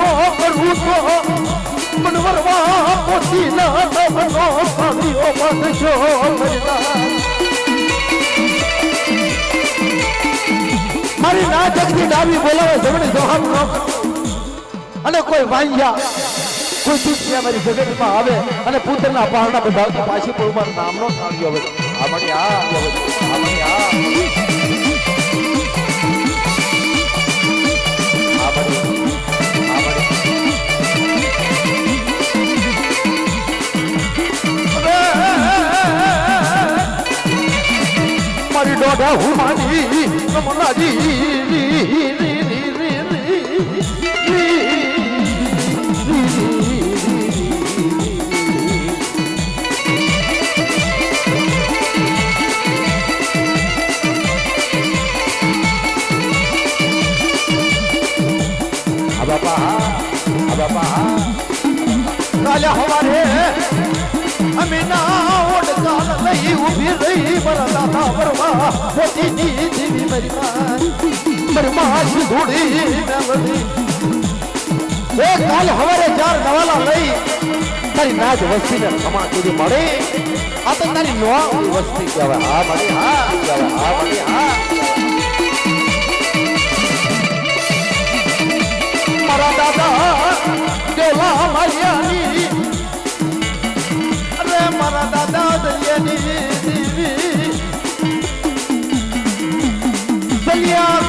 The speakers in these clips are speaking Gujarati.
હું તો મનવરવા પોતી ના તમનો બાંધશો મહિના મારી ના જગતી ડાબી બોલાવે જમણી જવાબ નો. અને કોઈ વાંજ્યા કોઈ દુખિયા મારી જગતમાં આવે અને પુત્રના પહાડના બધા પાછી પૂરમાં નામનો સાડીઓ આવે. આમણી આ આમણી આ. મારી દોઢા હું માની નમલાજી આ બાપા આ બાપા કાલે હવારે લઈ ઊભી રહી મારા દાદા વરવા પોતીની દીવી મારી માં મારી માં ધૂળી મેલડી એ કાલ હવારે ચાર નવાલા લઈ તારી નાજ વસ્તીને સમા સુધી મળે. આ તો તારી નવા વસ્તી કહેવાય. હા મળી હા, કહેવાય. હા મળી હા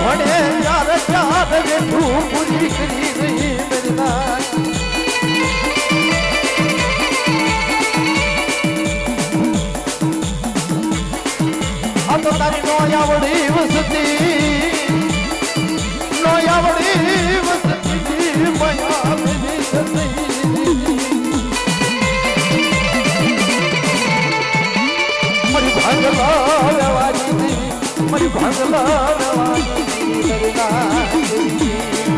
દરિયા યાર ચાર વેઠું પૂરી કરી રહી મેરી તો તારી નો આવડી વસતી નો આવડી વસતી માયા મેરી મારી ભાંગલા વ્યવહારી દેવી ના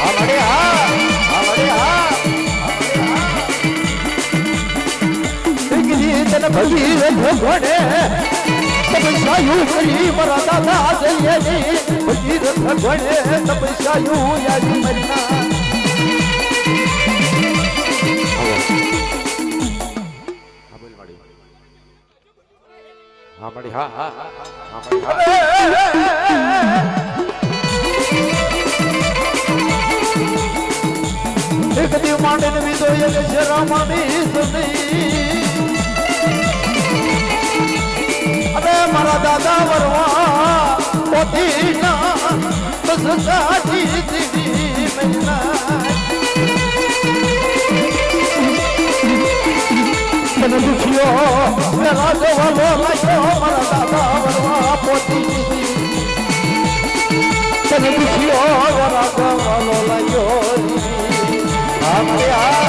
અમારે હા અમારે હા દીકરી તને ભગી ભગવાને તપસ્યાયું હા મળી હા હા હા મળી હા. એક દી માંડીને વિદો એક શરામણી સદી અરે મારા દાદા વરવા પોતી ના બસ સાથી દુખ્યો. પેલા જવાનો લાગ્યો મારા દાદા વરવા પોતી. તને દુખ્યો મારા જવાનો લાગ્યો. આપણે આ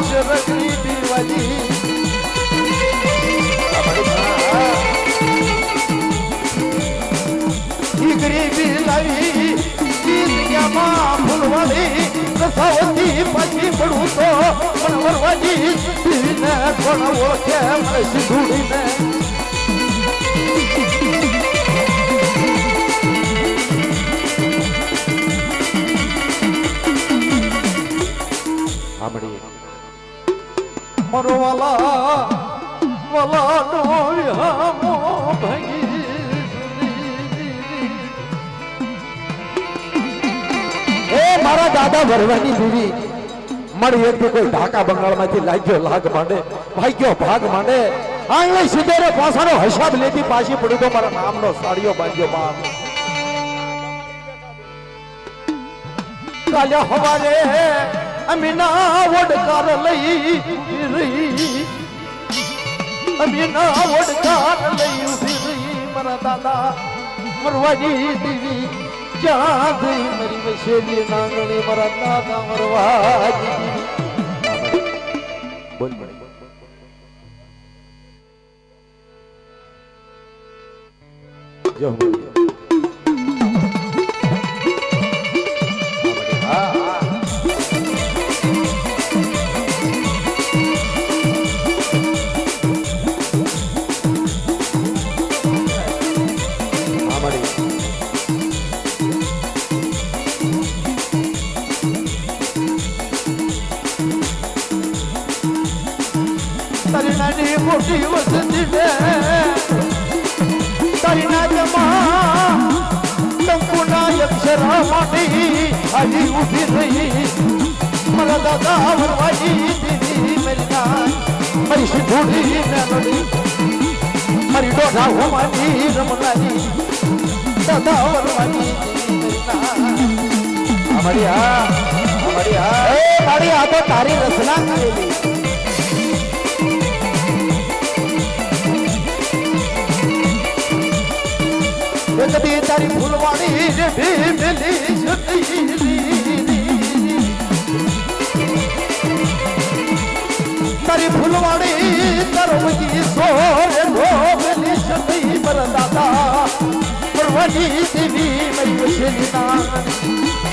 ચરકરી દી વાગી ઈ ગરીબી લાવી ગીતમાં ફૂલવાળી રસાવતી પાછી પડું તો પણ વરવાજી કોણ ઓળખે મને સિંધુડીને મળી મારો વાલા વાલા વિહામો ભાગી એ મારા દાદા ભરવાની દીવી મારી એક કોઈ ઢાકા બંગાળમાંથી લાગ્યો લાગ માંડે, ભાગ્યો ભાગ માંડે. આંગળી સીધેરે પાસાનો હિસાબ લેતી પાછી પડી તો મારા નામનો સાડીઓ બાંધ્યો બાપ. કાલે હવારે અમીના વડકાર લઈ રહી. અમીના વડકાર લઈ ઊભી રહી. મારા દાદા, મરવાની દીવી ચાંદઈ મારી વસેલી નાંગણી મારા દાદા મરવા બોલ બોલ જો મોટી વસંતી છે. તારી નાચમાં કંકુના અક્ષરા મોટી આવી ઊભી રહી મારા દાદા વરવાઈ દીદી મારી નાન મારી સિંધુડી મેલડી મારી ડોઢા હોવાની રમનારી. દાદા વરવાની અમારી હા મળી હા હા મળી હા. એ મારી આ તો તારી રચના કરેલી. તારી ફૂલવાણી રે ભીમેલી જતી તારી ફૂલવાણી તરવતી સોરે ઢોબલી જતી પર દાદા પરવાની દેવી મરી વસેલી ના